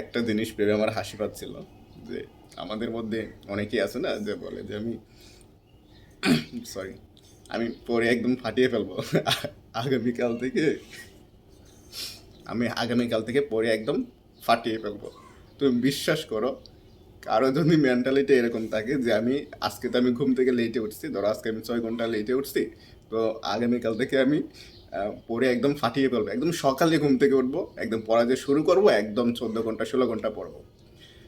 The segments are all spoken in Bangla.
একটা জিনিস ভেবে আমার হাসি পাচ্ছিল যে আমাদের মধ্যে অনেকেই আছে না যে বলে যে আমি সরি আমি পরে একদম ফাটিয়ে ফেলব। আগামীকাল থেকে, আমি আগামীকাল থেকে পরে একদম ফাটিয়ে ফেলব। তুমি বিশ্বাস করো, কারও যদি মেন্টালিটি এরকম থাকে যে আমি, আজকে তো আমি ঘুম থেকে লেটে উঠছি, ধরো আজকে আমি ছয় ঘণ্টা লেটে উঠছি, তো আগামীকাল থেকে আমি পরে একদম ফাটিয়ে ফেলব। একদম সকালে ঘুম থেকে উঠবো, একদম পড়া যে শুরু করব, একদম চোদ্দ ঘণ্টা, ষোলো ঘণ্টা পড়ব।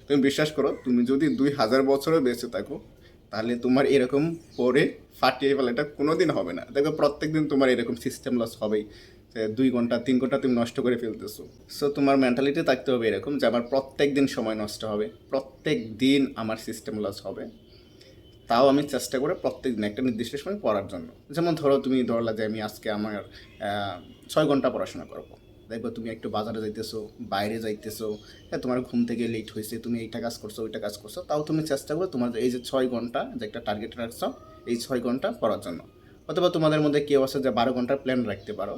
তুমি বিশ্বাস করো, তুমি যদি দুই হাজার বছরও বেঁচে থাকো, তাহলে তোমার এরকম পরে ফাটিয়ে ফেলাটা কোনোদিন হবে না। দেখো প্রত্যেক দিন তোমার এরকম সিস্টেম লস হবেই। দুই ঘণ্টা, তিন ঘণ্টা তুমি নষ্ট করে ফেলতেছো। সো তোমার মেন্টালিটি থাকতে হবে এরকম যে আমার প্রত্যেক দিন সময় নষ্ট হবে প্রত্যেক দিন আমার সিস্টেম লস হবে। তাও আমি চেষ্টা করে প্রত্যেক দিন একটা নির্দিষ্ট সময় পড়ার জন্য। যেমন ধরো তুমি ধরলা যে আমি আজকে আমার ছয় ঘণ্টা পড়াশোনা করব। দেখব তুমি একটু বাজারে যাইতেছো, বাইরে যাইতেছো হ্যাঁ তোমার ঘুম থেকে লেট হয়েছে তুমি এইটা কাজ করছ, ওইটা কাজ করছ, তাও তুমি চেষ্টা করো তোমার এই যে ছয় ঘণ্টা যে একটা টার্গেট রাখছো, এই ছয় ঘণ্টা পড়ার জন্য। অথবা তোমাদের মধ্যে কেউ আছে যে বারো ঘণ্টার প্ল্যান রাখতে পারো।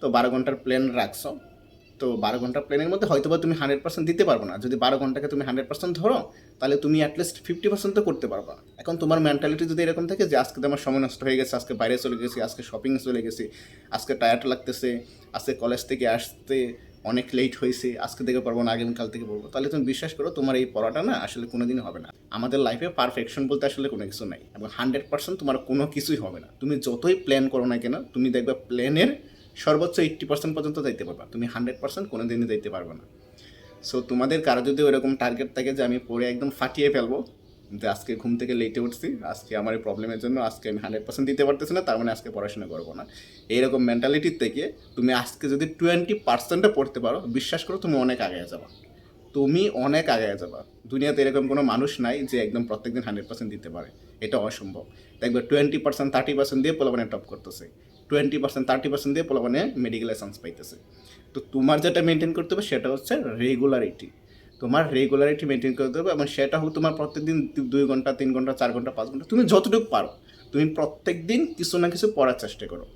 তো বারো ঘণ্টার প্ল্যান রাখছো তো বারো ঘণ্টার প্ল্যানের মধ্যে হয়তো বা তুমি হান্ড্রেড পার্সেন্ট দিতে পারব না। যদি বারো ঘন্টাকে তুমি হান্ড্রেড পার্সেন্ট ধরো, তাহলে তুমি অ্যাটলিস্ট ফিফটি পার্সেন্ট তো করতে পারব। না এখন তোমার মেন্টালিটি যদি এরকম থাকে যে আজকে আমার সময় নষ্ট হয়ে গেছে, আজকে বাইরে চলে গেছি, আজকে শপিং চলে গেছি, আজকে টায়ার্ড লাগতেছে, আজকে কলেজ থেকে আসতে অনেক লেট হয়েছে, আজকে থেকে পারব না আগামীকাল থেকে পড়ব তাহলে তুমি বিশ্বাস করো তোমার এই পড়াটা না আসলে কোনো কোনোদিনই হবে না। আমাদের লাইফে পারফেকশন বলতে আসলে কোনো কিছু নাই। এবং হান্ড্রেড পার্সেন্ট তোমার কোনো কিছুই হবে না। তুমি যতই প্ল্যান করো না কেন, তুমি দেখবে প্ল্যানের সর্বোচ্চ এইট্টি পার্সেন্ট পর্যন্ত যাইতে পারবা। তুমি হান্ড্রেড পার্সেন্ট কোনো দিনই যাইতে পারবে না। সো তোমাদের কারও যদি ওরকম টার্গেট থাকে যে আমি পরে একদম ফাটিয়ে ফেলব, যে আজকে ঘুম থেকে লেটে উঠছি, আজকে আমার এই প্রবলেমের জন্য আজকে আমি হান্ড্রেড পার্সেন্ট দিতে পারতেছি না, তার মানে আজকে পড়াশোনা করব না। এইরকম মেন্টালিটির থেকে তুমি আজকে যদি টোয়েন্টি পার্সেন্টও পড়তে পারো, বিশ্বাস করো তুমি অনেক আগে যাবা। তুমি অনেক আগে যাবা। দুনিয়াতে এরকম কোনো মানুষ নাই যে একদম প্রত্যেকদিন হান্ড্রেড পার্সেন্ট দিতে পারে। এটা অসম্ভব। দেখবে টোয়েন্টি পার্সেন্ট থার্টি পার্সেন্ট দিয়ে পোলাপানে টপ করতেছে। টোয়েন্টি পার্সেন্ট থার্টি পার্সেন্ট দিয়ে পোলাপানে মেডিকেল চান্স পাইতেছে। তো তোমার যেটা মেনটেন করতে হবে সেটা হচ্ছে রেগুলারিটি তোমার রেগুলারিটি মেনটেন করতে হবে এবং সেটা হোক তোমার প্রত্যেকদিন দুই ঘণ্টা, তিন ঘণ্টা, চার ঘণ্টা, পাঁচ ঘণ্টা, তুমি যতটুকু পারো, তুমি প্রত্যেক দিন কিছু না কিছু পড়ার চেষ্টা করো।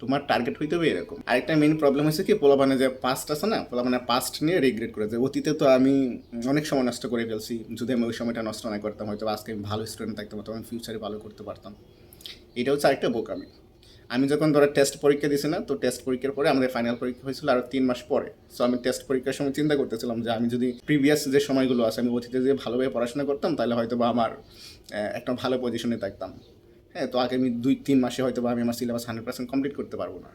তোমার টার্গেট হইতে হবে এরকম। আরেকটা মেন প্রবলেম হচ্ছে কি, পোলাপানে যে পাস্ট আছে না, পোলাপানে পাস্ট নিয়ে রিগ্রেট করে যে অতীতে তো আমি অনেক সময় নষ্ট করে ফেলছি, যদি আমি ওই সময়টা নষ্ট না করতাম, হয়তো আজকে আমি ভালো স্টুডেন্ট থাকতাম তখন আমি ফিউচারে ভালো করতে পারতাম। এটা হচ্ছে আরেকটা বোকামি। আমি যখন ধরো টেস্ট পরীক্ষা দিছি না তো টেস্ট পরীক্ষার পরে আমাদের ফাইনাল পরীক্ষা হয়েছিল আরও তিন মাস পরে। সো আমি টেস্ট পরীক্ষার সময় চিন্তা করতেছিলাম যে আমি যদি প্রিভিয়াস যে সময়গুলো আছে, আমি অতীতে যে ভালোভাবে পড়াশোনা করতাম, তাহলে হয়তো বা আমার একটা ভালো পজিশনে থাকতাম। হ্যাঁ তো আগামী দুই, তিন মাসে হয়তো বা আমি আমার সিলেবাস হান্ড্রেড পার্সেন্ট কমপ্লিট করতে পারব না।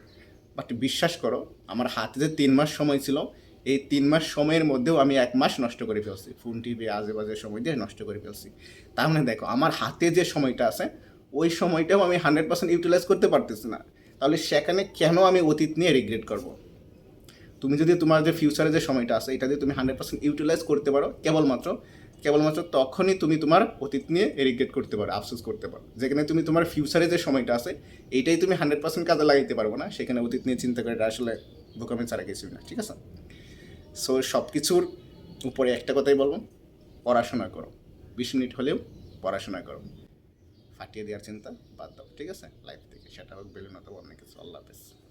বাট বিশ্বাস করো, আমার হাতে যে তিন মাস সময় ছিল, এই তিন মাস সময়ের মধ্যেও আমি এক মাস নষ্ট করে ফেলছি। ফোন টিভি আজে বাজে সময় দিয়ে নষ্ট করে ফেলছি। তার মানে দেখো, আমার হাতে যে সময়টা আছে ওই সময়টাও আমি হান্ড্রেড পার্সেন্ট ইউটিলাইজ করতে পারতেছি না। তাহলে সেখানে কেন আমি অতীত নিয়ে রিগ্রেট করব? তুমি যদি তোমার যে ফিউচারে যে সময়টা আছে, এটা যদি তুমি হান্ড্রেড পার্সেন্ট ইউটিলাইজ করতে পারো, কেবলমাত্র কেবলমাত্র তখনই তুমি তোমার অতীত নিয়ে রিগ্রেট করতে পারো, আফসোস করতে পারো। যেখানে তুমি তোমার ফিউচারে যে সময়টা আছে এইটাই তুমি হান্ড্রেড পার্সেন্ট কাজে লাগাইতে পারব না, সেখানে অতীত নিয়ে চিন্তা করে আসলে বোকামে ছাড়া কিছুই না, ঠিক আছে? সো সব কিছুর উপরে একটা কথাই বলব, পড়াশোনা করো। বিশ মিনিট হলেও পড়াশোনা করো। ফাটিয়ে দেওয়ার চিন্তা বাদ দাও, ঠিক আছে? লাইফ থেকে সেটা হোক বেলুন অথবা অনেক কিছু, আল্লাহ হাফেজ।